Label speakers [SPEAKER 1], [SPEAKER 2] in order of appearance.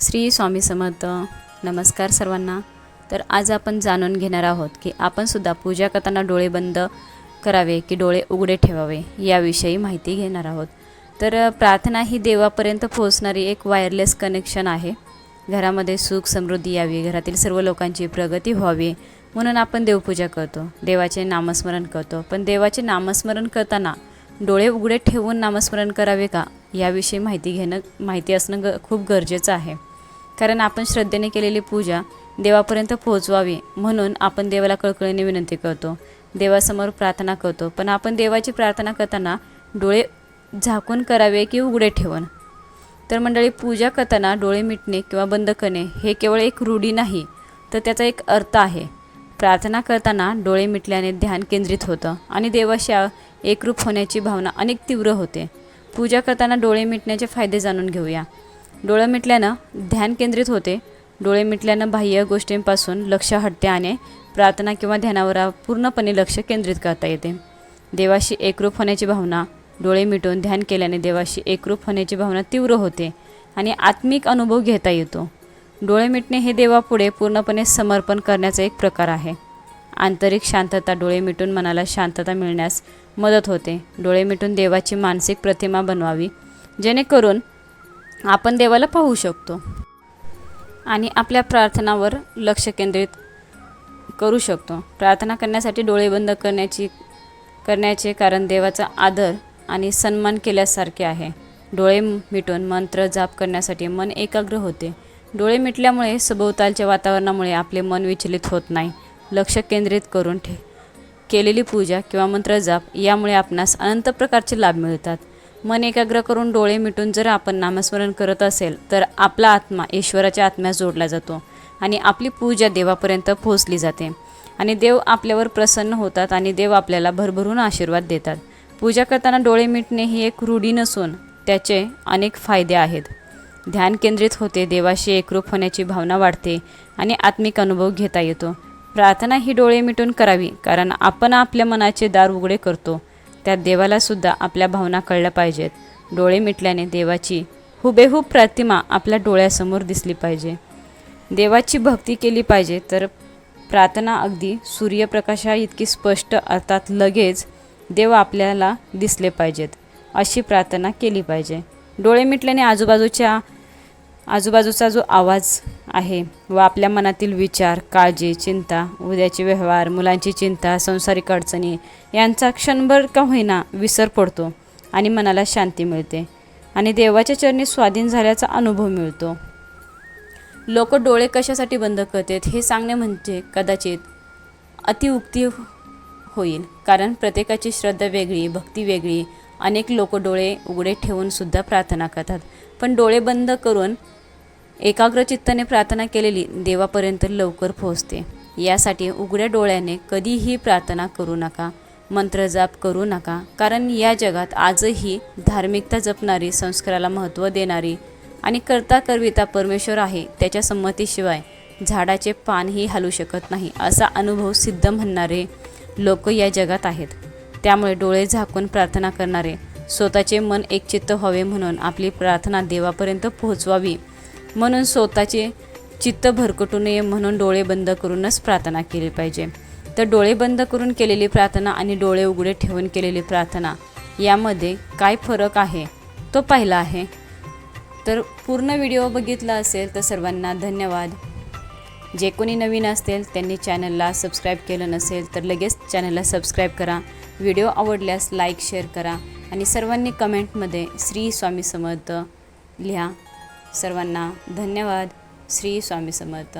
[SPEAKER 1] श्री स्वामी समर्थ. नमस्कार सर्वांना. तर आज आपण जाणून घेणार आहोत की आपणसुद्धा पूजा करताना डोळे बंद करावे की डोळे उघडे ठेवावे याविषयी माहिती घेणार आहोत. तर प्रार्थना ही देवापर्यंत पोहोचणारी एक वायरलेस कनेक्शन आहे. घरामध्ये सुख समृद्धी यावी घरातील सर्व लोकांची प्रगती व्हावी म्हणून आपण देवपूजा करतो देवाचे नामस्मरण करतो. पण देवाचे नामस्मरण करताना डोळे उघडे ठेवून नामस्मरण करावे का? याविषयी माहिती घेणं माहिती असणं ग खूप गरजेचं आहे. कारण आपण श्रद्धेने केलेली पूजा देवापर्यंत पोहोचवावी म्हणून आपण देवाला कळकळीने विनंती करतो. देवासमोर प्रार्थना करतो. पण आपण देवाची प्रार्थना करताना डोळे झाकून करावे की उघडे ठेवून? तर मंडळी पूजा करताना डोळे मिटणे किंवा बंद करणे हे केवळ एक रूढी नाही तर त्याचा एक अर्थ आहे. प्रार्थना करताना डोळे मिटल्याने ध्यान केंद्रित होतं आणि देवाशी एकरूप होण्याची भावना अनेक तीव्र होते. पूजा करताना डोळे मिटण्याचे फायदे जाणून घेऊया. डोळे मिटल्यानं ध्यान केंद्रित होते. डोळे मिटल्यानं बाह्य गोष्टींपासून लक्ष हटते आणि प्रार्थना किंवा ध्यानावर पूर्णपणे लक्ष केंद्रित करता येते. देवाशी एकरूप होण्याची भावना डोळे मिटून ध्यान केल्याने देवाशी एकरूप होण्याची भावना तीव्र होते आणि आत्मिक अनुभव घेता येतो. डोळे मिटणे हे देवापुढे पूर्णपणे समर्पण करण्याचा एक प्रकार आहे. आंतरिक शांतता डोळे मिटून मनाला शांतता मिळण्यास मदत होते. डोळे मिटून देवाची मानसिक प्रतिमा बनवावी जेणेकरून आपण देवाला पाहू शकतो आणि आपल्या प्रार्थनावर लक्ष केंद्रित करू शकतो. प्रार्थना करण्यासाठी डोळे बंद करण्याची करण्याचे कारण देवाचा आदर आणि सन्मान केल्यासारखे आहे. डोळे मिटून मंत्र जाप करण्यासाठी मन एकाग्र होते. डोळे मिटल्यामुळे सभोवतालच्या वातावरणामुळे आपले मन विचलित होत नाही. लक्ष केंद्रित करून ठे केलेली पूजा किंवा मंत्र जाप यामुळे आपणास अनंत प्रकारचे लाभ मिळतात. मन एकाग्र करून डोळे मिटून जर आपण नामस्मरण करत असेल तर आपला आत्मा ईश्वराच्या आत्म्यास जोडला जातो आणि आपली पूजा देवापर्यंत पोहोचली जाते. आणि देव आपल्यावर प्रसन्न होतात आणि देव आपल्याला भरभरून आशीर्वाद देतात. पूजा करताना डोळे मिटणे ही एक रूढी नसून त्याचे अनेक फायदे आहेत. ध्यान केंद्रित होते देवाशी एकरूप होण्याची भावना वाढते आणि आत्मिक अनुभव घेता येतो. प्रार्थना ही डोळे मिटून करावी कारण आपण आपल्या मनाचे दार उघडे करतो. त्यात देवालासुद्धा आपल्या भावना कळल्या पाहिजेत. डोळे मिटल्याने देवाची हुबेहूब प्रतिमा आपल्या डोळ्यासमोर दिसली पाहिजे. देवाची भक्ती केली पाहिजे तर प्रार्थना अगदी सूर्यप्रकाशा इतकी स्पष्ट अर्थात लगेच देव आपल्याला दिसले पाहिजेत अशी प्रार्थना केली पाहिजे. डोळे मिटल्याने आजूबाजूच्या आजूबाजूचा जो आवाज आहे व आपल्या मनातील विचार काळजी चिंता उद्याचे व्यवहार मुलांची चिंता संसारिक अडचणी यांचा क्षणभर का होईना विसर पडतो आणि मनाला शांती मिळते आणि देवाच्या चरणी स्वाधीन झाल्याचा अनुभव मिळतो. लोक डोळे कशासाठी बंद करतात हे सांगणे म्हणजे कदाचित अतिउक्ती होईल कारण प्रत्येकाची श्रद्धा वेगळी भक्ती वेगळी. अनेक लोक डोळे उघडे ठेवून सुद्धा प्रार्थना करतात पण डोळे बंद करून एकाग्रचित्ताने प्रार्थना केलेली देवापर्यंत लवकर पोहोचते. यासाठी उघड्या डोळ्याने कधीही प्रार्थना करू नका मंत्रजाप करू नका कारण या जगात आजही धार्मिकता जपणारी संस्काराला महत्त्व देणारी आणि करता करविता परमेश्वर आहे त्याच्या संमतीशिवाय झाडाचे पानही हलू शकत नाही असा अनुभव सिद्ध म्हणणारे लोक या जगात आहेत. त्यामुळे डोळे झाकून प्रार्थना करणारे स्वतःचे मन एकचित्त व्हावे म्हणून आपली प्रार्थना देवापर्यंत पोहोचवावी म्हणून स्वतःचे चित्त भरकटू नये म्हणून डोळे बंद करूनच प्रार्थना केली पाहिजे. तर डोळे बंद करून केलेली प्रार्थना आणि डोळे उघडे ठेवून केलेली प्रार्थना यामध्ये काय फरक आहे? तो पाहिला आहे. तर पूर्ण व्हिडिओ बघितला असेल तर सर्वांना धन्यवाद. जे कोणी नवीन असतील त्यांनी चॅनलला सबस्क्राईब केलं नसेल तर लगेच चॅनलला सबस्क्राईब करा. व्हिडिओ आवडल्यास लाईक शेअर करा आणि सर्वांनी कमेंटमध्ये श्री स्वामी समर्थ लिहा. सर्वांना धन्यवाद. श्री स्वामी समर्थ.